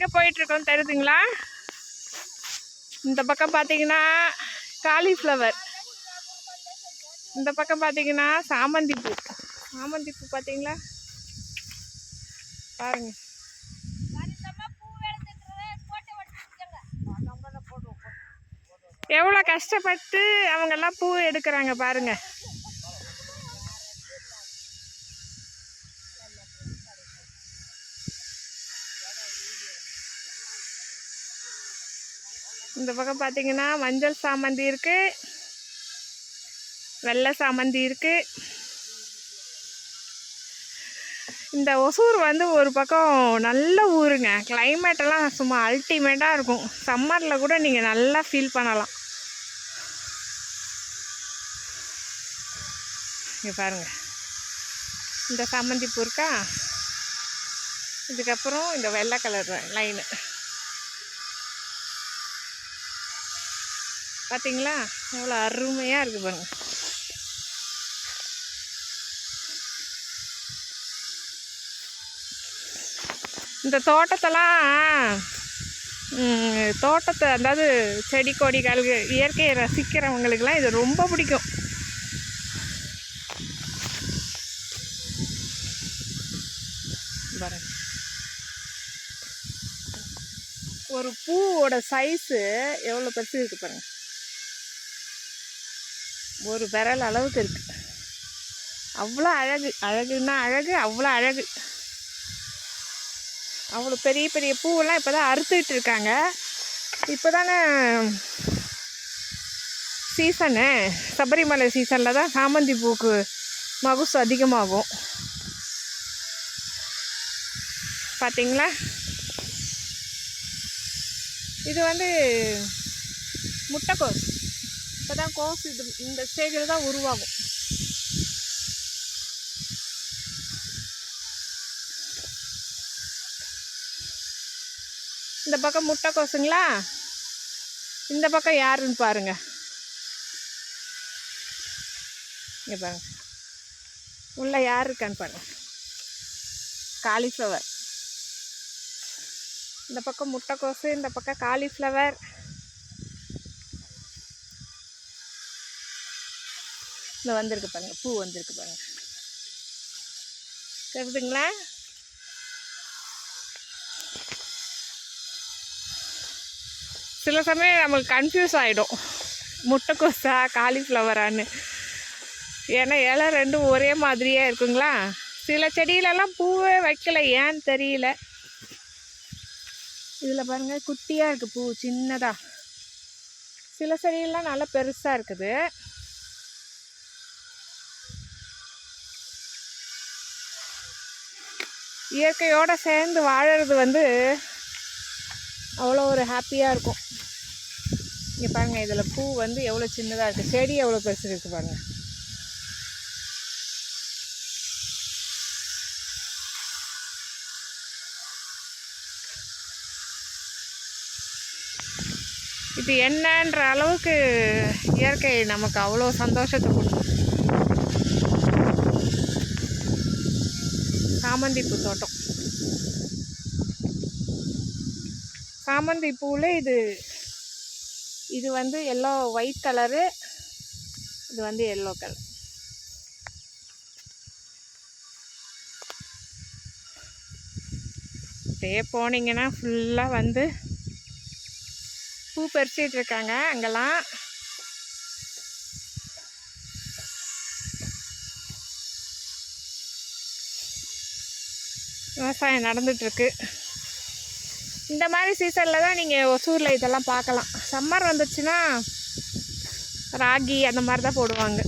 எங்கே போயிட்டுருக்கோம் தெரியுதுங்களா? இந்த பக்கம் பார்த்தீங்கன்னா காலிஃப்ளவர். இந்த பக்கம் பார்த்தீங்கன்னா சாமந்தி பூ. சாமந்தி பூ பார்த்தீங்களா பாருங்க. எவ்வளோ கஷ்டப்பட்டு அவங்கெல்லாம் பூ எடுக்கிறாங்க பாருங்கள் இந்த பக்கம் பார்த்தீங்கன்னா மஞ்சள் சாமந்தி இருக்கு. வெள்ளை சாமந்தி இருக்கு. இந்த ஒசூர் வந்து ஒரு பக்கம் நல்ல ஊருங்க. கிளைமேட்டெல்லாம் சும்மா அல்டிமேட்டாக இருக்கும். சம்மரில் கூட நீங்கள் நல்லா ஃபீல் பண்ணலாம். இங்கே பாருங்க. இந்த சாமந்தி பூ இருக்கா? இதுக்கப்புறம் இந்த வெள்ளை கலர் லைனு பார்த்தீங்களா எவ்வளோ அருமையாக இருக்குது பாருங்க. இந்த தோட்டத்தெல்லாம் தோட்டத்தை அதாவது செடி கொடிகள் இயற்கையை ரசிக்கிறவங்களுக்கெல்லாம் இது ரொம்ப பிடிக்கும். பாருங்க. ஒரு பூவோட சைஸு எவ்வளோ பெருசு இருக்கு பாருங்க. ஒரு விரல் அளவுக்கு இருக்குது அவ்வளோ அழகு அழகுன்னா அழகு அவ்வளோ அழகு. அவ்வளோ பெரிய பெரிய பூவெல்லாம் இப்போ தான் அறுத்துக்கிட்டு இருக்காங்க. இப்போ தானே சீசனு. சபரிமலை சீசனில் தான் சாமந்தி பூக்கு மகுசு அதிகமாகும். பார்த்தீங்களா இது வந்து முட்டைக்கோஸ். இப்போ தான் கோஸ் இது இந்த ஸ்டேஜில் தான் உருவாகும். இந்த பக்கம் முட்டைக்கோசுங்களா இந்த பக்கம் யாருன்னு பாருங்க. இங்கே பாருங்க. உள்ளே யார் இருக்கான்னு பாருங்க. காலிஃப்ளவர் இந்த பக்கம் முட்டைக்கோசு இந்த பக்கம் காலிஃப்ளவர் இந்த வந்திருக்கு பாருங்க பூ வந்திருக்கு பாருங்க. கருதுங்களா சில சமயம் நம்மளுக்கு கன்ஃபியூஸ் ஆகிடும் முட்டைக்கோஸா காலிஃப்ளவரான்னு. ஏன்னா இலை ரெண்டும் ஒரே மாதிரியே இருக்குங்களா? சில செடியிலலாம் பூவே வைக்கல ஏன்னு தெரியல. இதில் பாருங்க குட்டியாக இருக்குது பூ சின்னதாக சில செடியெல்லாம் நல்லா பெருசாக இருக்குது. இயற்கையோடு சேர்ந்து வாழறது வந்து அவ்வளோ ஒரு ஹாப்பியாக இருக்கும். இங்கே பாருங்கள் இதில் பூ வந்து எவ்வளோ சின்னதாக இருக்குது செடி எவ்வளோ பெருசு இருக்குது பாருங்கள் இது என்னன்ற அளவுக்கு இயற்கை நமக்கு அவ்வளோ சந்தோஷத்தை கொடுக்கும். சாமந்தி பூ தோட்டம். சாமந்தி பூவில் இது இது வந்து எல்லோ ஒயிட் கலரு இது வந்து எல்லோ கலர் அப்படியே போனீங்கன்னா ஃபுல்லாக வந்து பூ பறிச்சிட்ருக்காங்க அங்கெல்லாம். விவசாயம் நடந்துகிட்ருக்கு இந்த மாதிரி சீசனில் தான் நீங்கள் ஒசூரில் இதெல்லாம் பார்க்கலாம். சம்மர் வந்துச்சுன்னா ராகி அந்த மாதிரி தான் போடுவாங்க.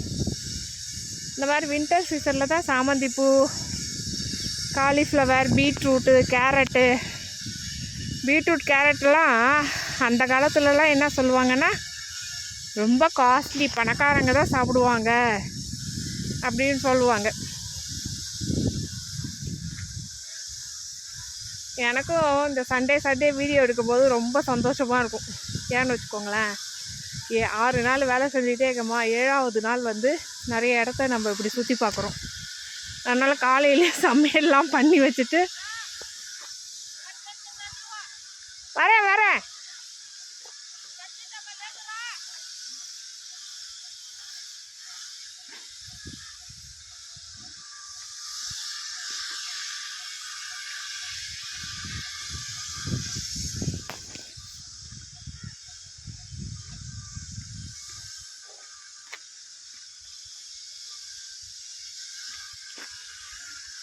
இந்த மாதிரி வின்டர் சீசனில் தான் சாமந்தி பூ காலிஃப்ளவர் பீட்ரூட்டு கேரட்டு பீட்ரூட் கேரட்லாம் அந்த காலத்துலலாம் என்ன சொல்லுவாங்கன்னா ரொம்ப காஸ்ட்லி பணக்காரங்க தான் சாப்பிடுவாங்க அப்படின்னு சொல்லுவாங்க. எனக்கும் இந்த சண்டே சண்டே வீடியோ எடுக்கும்போது ரொம்ப சந்தோஷமாக இருக்கும். ஏன்னு வச்சுக்கோங்களேன். ஏ ஆறு நாள் வேலை செஞ்சுட்டே இருக்கோமா? ஏழாவது நாள் வந்து நிறைய இடத்த நம்ம இப்படி சுற்றி பார்க்குறோம். அதனால் காலையிலே சமையல்லாம் பண்ணி வச்சுட்டு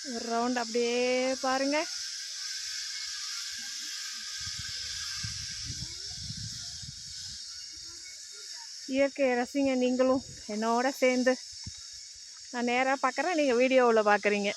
ஒரு ரவுண்ட் அப்படியே பாருங்க. இயற்கையை ரசிங்க நீங்களும் என்னோட சேர்ந்து. நான் நேராக பார்க்குறேன் நீங்கள் வீடியோவில் பார்க்குறீங்க